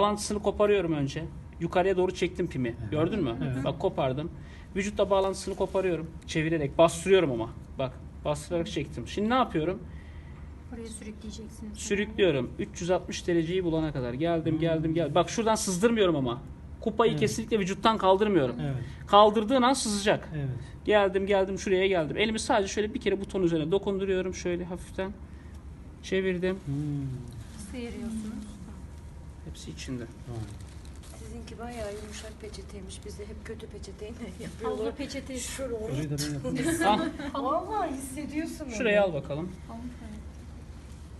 Bağlantısını koparıyorum önce. Yukarıya doğru çektim pimi. Gördün mü? Evet. Bak kopardım. Vücutla bağlantısını koparıyorum. Çevirerek bastırıyorum ama. Bak bastırarak çektim. Şimdi ne yapıyorum? Oraya sürükleyeceksiniz. Sürüklüyorum. 360 dereceyi bulana kadar. Geldim geldim geldim. Bak şuradan sızdırmıyorum ama. Kupayı Evet. kesinlikle vücuttan kaldırmıyorum. Evet. Kaldırdığın an sızacak. Evet. Geldim geldim şuraya geldim. Elimi sadece şöyle bir kere buton üzerine dokunduruyorum şöyle hafiften. Çevirdim. Hmm. Sıyırıyorsunuz. Hepsi içinde. Sizinki bayağı yumuşak peçeteymiş. Bizde hep kötü peçeteyle Havlu yapıyorlar. peçete. Şuraya. Orayı da ben yapayım. Al, Vallahi hissediyorsun onu. şuraya al bakalım.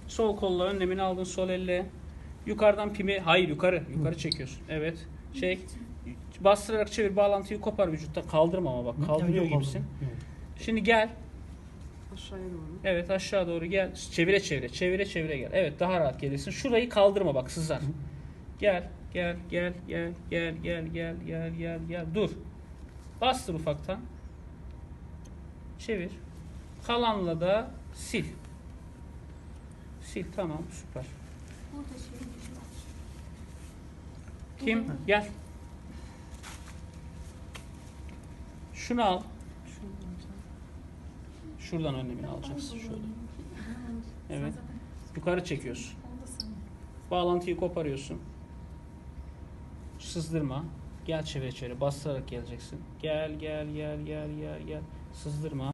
Sol kolla önlemini aldın sol elle. Yukarıdan pimi hayır yukarı yukarı çekiyorsun. Evet. Çek. Bastırarak çevir bağlantıyı kopar vücutta. Kaldırma ama bak kaldırıyor gibisin. Şimdi gel. Aşağıya doğru. Evet aşağı doğru gel. Çevire çevire çevire çevire gel. Evet daha rahat gelirsin. Şurayı kaldırma bak sızar. Gel gel gel gel gel gel gel gel gel gel. Dur. Bastır ufaktan. Çevir. Kalanla da sil. Sil tamam süper. Burada şey. Kim? Gel. Şunu al. Şuradan önlemini alacaksın. Şöyle. Evet. Yukarı çekiyorsun. Bağlantıyı koparıyorsun. Sızdırma. Gel çevire çevire bastırarak geleceksin. Gel gel gel gel gel gel. Sızdırma.